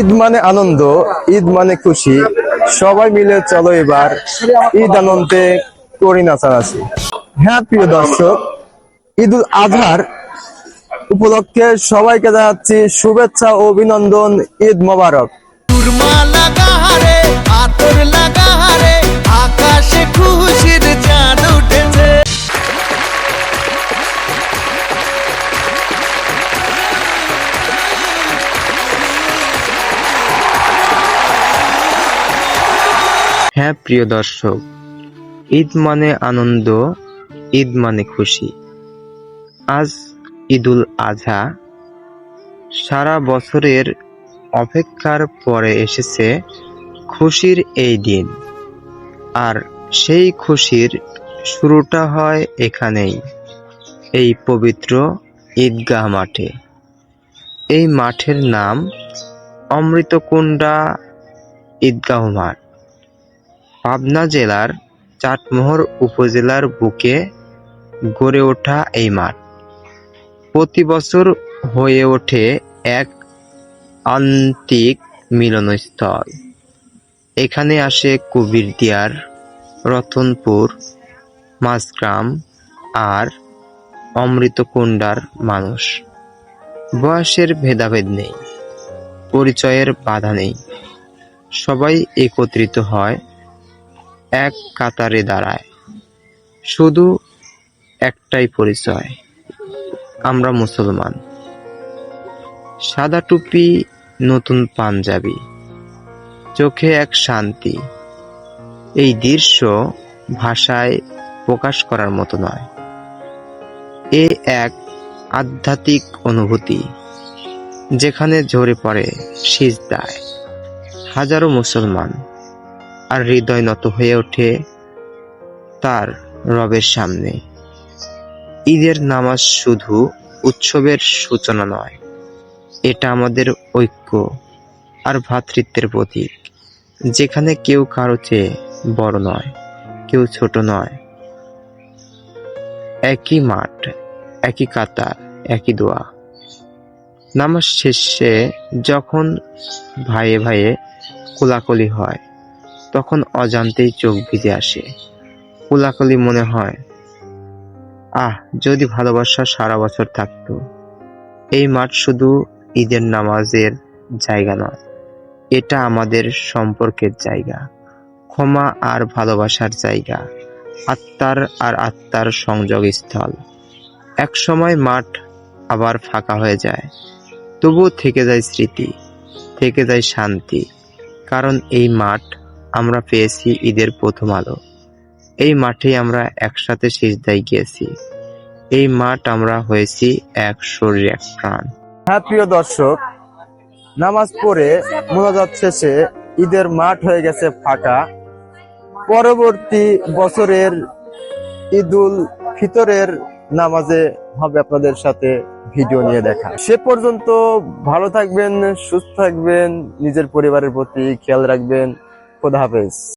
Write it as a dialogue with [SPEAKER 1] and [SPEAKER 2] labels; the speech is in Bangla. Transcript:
[SPEAKER 1] ঈদ মানে আনন্দ, ঈদ মানে খুশি। সবাই মিলে চলো এবার ঈদ আনন্দে করি নাচানাচি। হ্যাঁ প্রিয় দর্শক ঈদ উল আজহার উপলক্ষে সবাইকে জানাচ্ছি শুভেচ্ছা ও অভিনন্দন, ঈদ মোবারক।
[SPEAKER 2] হ্যাঁ প্রিয় দর্শক, ঈদ মানে আনন্দ, ঈদ মানে খুশি। আজ ঈদুল আজহা সারা বছরের অপেক্ষার পরে এসেছে খুশির এই দিন। আর সেই খুশির শুরুটা হয় এখানেই, এই পবিত্র ঈদগাহ মাঠে। এই মাঠের নাম অমৃতকুণ্ডা ঈদগাহ মাঠ। পাবনা জেলার চাটমোহর উপজেলার বুকে গড়ে ওঠা এই মাঠ। প্রতি বছর হয়ে ওঠে এক আন্তিক মিলনস্থল। এখানে আসে কবিরদিয়ার রতনপুর মাঝগ্রাম আর অমৃতকুণ্ডার মানুষ। বয়সের ভেদাভেদ নেই, পরিচয়ের বাধা নেই। সবাই একত্রিত হয় এক কাতারে দাঁড়ায়। শুধু একটাই পরিচয়, আমরা মুসলমান। সাদা টুপি, নতুন পাঞ্জাবি, চোখে এক শান্তি। এই দৃশ্য ভাষায় প্রকাশ করার মতো নয়। এ এক আধ্যাত্মিক অনুভূতি, যেখানে ঝরে পড়ে সিজদায়। হাজারো মুসলমান আর হৃদয় নত হয়ে ওঠে তার রবের সামনে। ঈদের নামাজ শুধু উৎসবের সূচনা নয়, এটা আমাদের ঐক্য আর ভ্রাতৃত্বের প্রতীক। যেখানে কেউ কারও চেয়ে বড় নয়, কেউ ছোট নয়। একই মাঠ, একই কাতার, একই দোয়া। নামাজ শেষে যখন ভাইয়ে ভাইয়ে কোলাকুলি হয় তখন অজান্তেই চোখ ভিজে আসে। কোলাকুলি মনে হয়, আহ, যদি ভালোবাসা সারা বছর থাকতো, এই মাঠ শুধু ঈদের নামাজের জায়গা নয়, এটা আমাদের সম্পর্কের জায়গা, ক্ষমা আর ভালোবাসার জায়গা, আত্মার আর আত্মার সংযোগ স্থল এক সময় মাঠ আবার ফাঁকা হয়ে যায়, তবুও থেকে যায় স্মৃতি, থেকে যায় শান্তি, কারণ এই মাঠ আমরা পেয়েছি ঈদের প্রথম আলো। এই মাঠেই আমরা একসাথে সিজদায় গিয়েছি। এই মাঠ আমরা হয়েছি এক শরীর এক প্রাণ।
[SPEAKER 1] হ্যাঁ প্রিয় দর্শক, নামাজ পড়ে মোনাজাত শেষে ঈদের মাঠ হয়ে গেছে ফাঁকা। পরবর্তী বছরের ঈদুল ফিতরের নামাজে হবে আপনাদের সাথে ভিডিও নিয়ে দেখা। সে পর্যন্ত ভালো থাকবেন, সুস্থ থাকবেন, নিজের পরিবারের প্রতি খেয়াল রাখবেন। খোদা হাফেজ